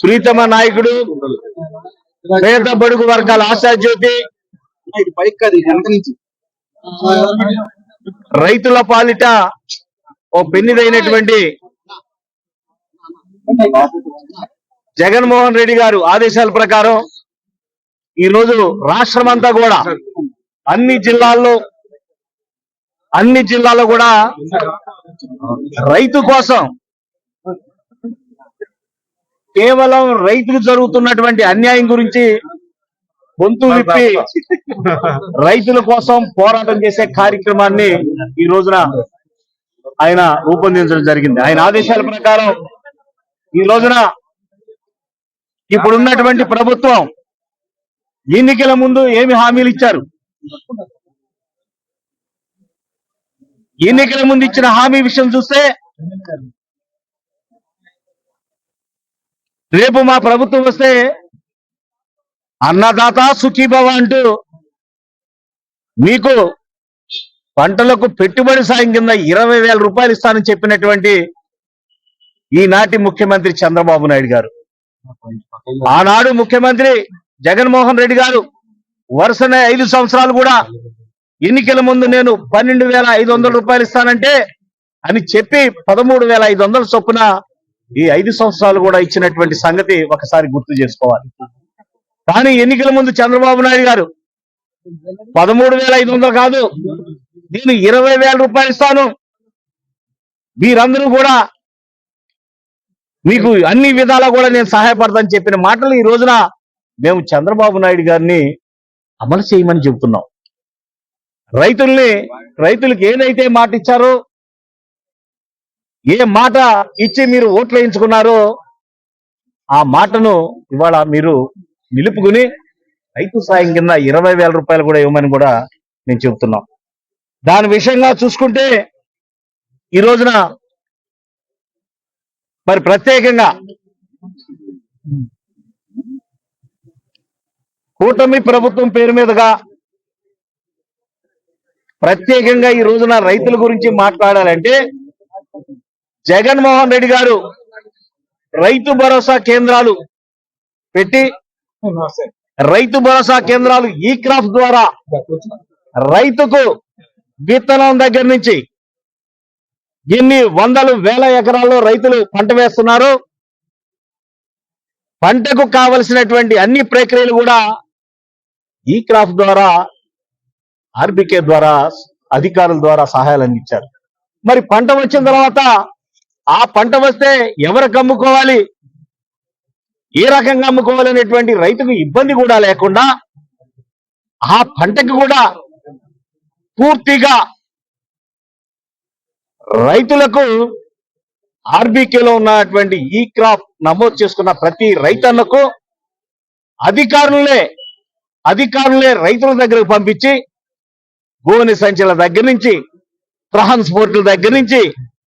ప్రీతమ నాయకుడు పేద బడుగు వర్గాల ఆశాజ్యోతి రైతుల పాలిట ఓ పెన్నిదైనటువంటి జగన్మోహన్ రెడ్డి గారు ఆదేశాల ప్రకారం ఈ రోజు రాష్ట్రమంతా కూడా అన్ని జిల్లాల్లో అన్ని జిల్లాల్లో కూడా రైతు కోసం కేవలం రైతులు జరుగుతున్నటువంటి అన్యాయం గురించి గొంతు విప్పి రైతుల కోసం పోరాటం చేసే కార్యక్రమాన్ని ఈ రోజున ఆయన రూపొందించడం జరిగింది. ఆయన ఆదేశాల ప్రకారం ఈ రోజున ఇప్పుడున్నటువంటి ప్రభుత్వం ఎన్నికల ముందు ఏమి హామీలు ఇచ్చారు? ఎన్నికల ముందు ఇచ్చిన హామీ విషయం చూస్తే రేపు మా ప్రభుత్వం వస్తే అన్నదాత సుఖీభవ అంటూ మీకు పంటలకు పెట్టుబడి సాయం కింద ఇరవై వేల రూపాయలు ఇస్తానని చెప్పినటువంటి ఈనాటి ముఖ్యమంత్రి చంద్రబాబు నాయుడు గారు. ఆనాడు ముఖ్యమంత్రి జగన్మోహన్ రెడ్డి గారు వరుసనే ఐదు సంవత్సరాలు కూడా ఎన్నికల ముందు నేను పన్నెండు వేల ఐదు రూపాయలు ఇస్తానంటే అని చెప్పి పదమూడు వేల ఐదు వందల చొప్పున ఈ ఐదు సంవత్సరాలు కూడా ఇచ్చినటువంటి సంగతి ఒకసారి గుర్తు చేసుకోవాలి. కానీ ఎన్నికల ముందు చంద్రబాబు నాయుడు గారు పదమూడు వేల ఐదు వందలు కాదు నేను ఇరవై వేల రూపాయలు ఇస్తాను. మీరందరూ కూడా మీకు అన్ని విధాలా కూడా నేను సహాయపడతాను చెప్పిన మాటలు ఈ రోజున మేము చంద్రబాబు నాయుడు గారిని అమలు చేయమని చెబుతున్నాం. రైతుల్ని రైతులకు ఏదైతే మాట ఇచ్చారో ఏ మాట ఇచ్చి మీరు ఓట్లు వేయించుకున్నారో ఆ మాటను ఇవాళ మీరు నిలుపుకుని రైతు సాయం కింద ఇరవై వేల రూపాయలు కూడా ఇవ్వమని కూడా నేను చెబుతున్నాం. దాని విషయంగా చూసుకుంటే ఈ రోజున మరి ప్రత్యేకంగా కూటమి ప్రభుత్వం పేరు మీదుగా ప్రత్యేకంగా ఈ రోజున రైతుల గురించి మాట్లాడాలంటే జగన్మోహన్ రెడ్డి గారు రైతు భరోసా కేంద్రాలు పెట్టి రైతు భరోసా కేంద్రాలు ఈ క్రాఫ్ట్ ద్వారా రైతుకు విత్తనం దగ్గర నుంచి ఎన్ని వందలు వేల ఎకరాల్లో రైతులు పంట వేస్తున్నారు. పంటకు కావలసినటువంటి అన్ని ప్రక్రియలు కూడా ఈ క్రాఫ్ట్ ద్వారా ఆర్బికే ద్వారా అధికారుల ద్వారా సహాయాలు అందించారు. మరి పంట వచ్చిన తర్వాత ఆ పంట వస్తే ఎవరికి అమ్ముకోవాలి? ఏ రకంగా అమ్ముకోవాలనేటువంటి రైతుకు ఇబ్బంది కూడా లేకుండా ఆ పంటకి కూడా పూర్తిగా రైతులకు ఆర్బీకేలో ఉన్నటువంటి ఈ క్రాప్ నమోదు చేసుకున్న ప్రతి రైతన్నకు అధికారులే అధికారులే రైతుల దగ్గరకు పంపించి గోని సంచుల దగ్గర నుంచి ట్రాన్స్పోర్ట్ల దగ్గర నుంచి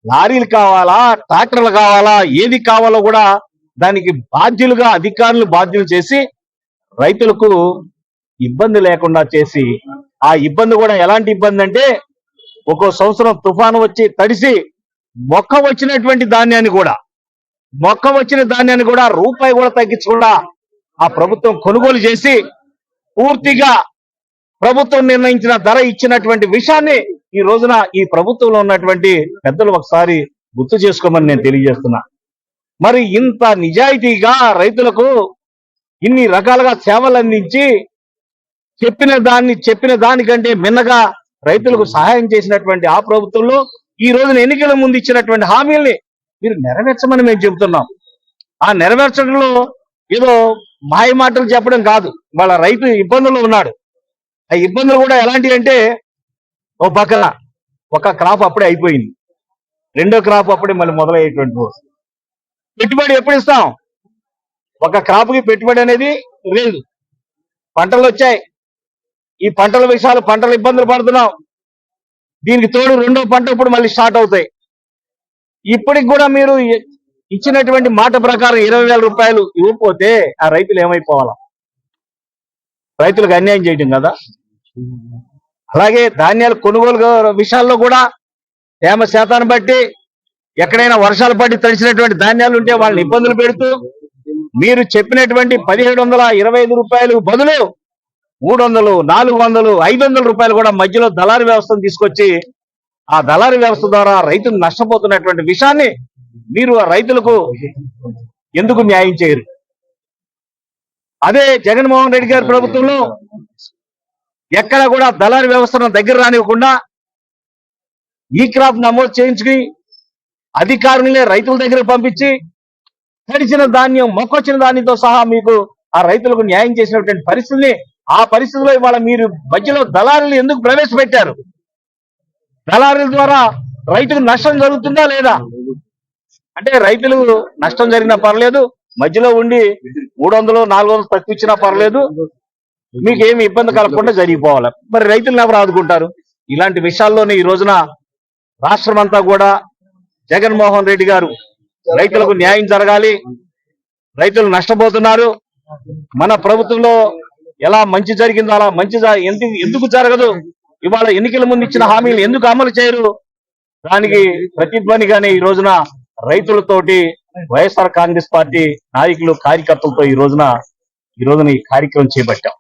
లారీలు కావాలా ట్రాక్టర్లు కావాలా ఏది కావాలో కూడా దానికి బాధ్యులుగా అధికారులు బాధ్యులు చేసి రైతులకు ఇబ్బంది లేకుండా చేసి ఆ ఇబ్బంది కూడా ఎలాంటి ఇబ్బంది అంటే ఒక్కో సంవత్సరం తుఫాను వచ్చి తడిసి మొక్క వచ్చినటువంటి ధాన్యాన్ని కూడా మొక్క వచ్చిన ధాన్యాన్ని కూడా రూపాయి కూడా తగ్గించకుండా ఆ ప్రభుత్వం కొనుగోలు చేసి పూర్తిగా ప్రభుత్వం నిర్ణయించిన ధర ఇచ్చినటువంటి విషయాన్ని ఈ రోజున ఈ ప్రభుత్వంలో ఉన్నటువంటి పెద్దలు ఒకసారి గుర్తు చేసుకోమని నేను తెలియజేస్తున్నా. మరి ఇంత నిజాయితీగా రైతులకు ఇన్ని రకాలుగా సేవలు అందించి చెప్పిన దాన్ని చెప్పిన దానికంటే మిన్నగా రైతులకు సహాయం చేసినటువంటి ఆ ప్రభుత్వంలో ఈ రోజున ఎన్నికల ముందు ఇచ్చినటువంటి హామీల్ని మీరు నెరవేర్చమని మేము చెబుతున్నాం. ఆ నెరవేర్చడంలో ఏదో మాయ మాటలు చెప్పడం కాదు. వాళ్ళ రైతు ఇబ్బందుల్లో ఉన్నాడు. ఆ ఇబ్బందులు కూడా ఎలాంటివి అంటే ఓ పక్కన ఒక క్రాప్ అప్పుడే అయిపోయింది. రెండో క్రాప్ అప్పుడే మళ్ళీ మొదలయ్యేటువంటి రోజు. పెట్టుబడి ఎప్పుడు ఇస్తాం? ఒక క్రాప్కి పెట్టుబడి అనేది లేదు. పంటలు వచ్చాయి. ఈ పంటల విషయాలు పంటలు ఇబ్బందులు పడుతున్నాం. దీనికి తోడు రెండో పంట ఇప్పుడు మళ్ళీ స్టార్ట్ అవుతాయి. ఇప్పటికి కూడా మీరు ఇచ్చినటువంటి మాట ప్రకారం ఇరవై వేల రూపాయలు ఇవ్వకపోతే ఆ రైతులు ఏమైపోవాలా? రైతులకు అన్యాయం చేయటం కదా? అలాగే ధాన్యాలు కొనుగోలు విషయాల్లో కూడా తేమ శాతాన్ని బట్టి ఎక్కడైనా వర్షాలు పడి తడిచినటువంటి ధాన్యాలు ఉంటే వాళ్ళని ఇబ్బందులు పెడుతూ మీరు చెప్పినటువంటి పదిహేడు వందల ఇరవై ఐదు రూపాయలు బదులు మూడు వందలు నాలుగు వందలు ఐదు వందల రూపాయలు కూడా మధ్యలో దళారి వ్యవస్థను తీసుకొచ్చి ఆ దళారి వ్యవస్థ ద్వారా రైతులు నష్టపోతున్నటువంటి విషయాన్ని మీరు ఆ రైతులకు ఎందుకు న్యాయం చేయరు? అదే జగన్మోహన్ రెడ్డి గారి ప్రభుత్వంలో ఎక్కడ కూడా దళారి వ్యవస్థను దగ్గర రానివ్వకుండా ఈ క్రాప్ నమోదు చేయించుకుని అధికారులనే రైతుల దగ్గరకు పంపించి తడిచిన ధాన్యం మొక్కొచ్చిన ధాన్యంతో సహా మీకు ఆ రైతులకు న్యాయం చేసినటువంటి పరిస్థితిని ఆ పరిస్థితిలో ఇవాళ మీరు మధ్యలో దళారులు ఎందుకు ప్రవేశపెట్టారు? దళారుల ద్వారా రైతుకు నష్టం జరుగుతుందా లేదా? అంటే రైతులు నష్టం జరిగినా పర్లేదు మధ్యలో ఉండి మూడు వందలు నాలుగు వందలు తక్కువ ఇచ్చినా పర్లేదు మీకు ఏమి ఇబ్బంది కలగకుండా జరిగిపోవాలి. మరి రైతులను ఎవరు ఆదుకుంటారు? ఇలాంటి విషయాల్లోనే ఈ రోజున రాష్ట్రం అంతా కూడా జగన్మోహన్ రెడ్డి గారు రైతులకు న్యాయం జరగాలి. రైతులు నష్టపోతున్నారు. మన ప్రభుత్వంలో ఎలా మంచి జరిగిందో అలా మంచి ఎందుకు ఎందుకు జరగదు? ఇవాళ ఎన్నికల ముందు ఇచ్చిన హామీలు ఎందుకు అమలు చేయరు? దానికి ప్రతిధ్వనిగానే ఈ రోజున రైతులతోటి వైఎస్ఆర్ కాంగ్రెస్ పార్టీ నాయకులు కార్యకర్తలతో ఈ రోజున ఈ రోజున ఈ కార్యక్రమం చేపట్టాం.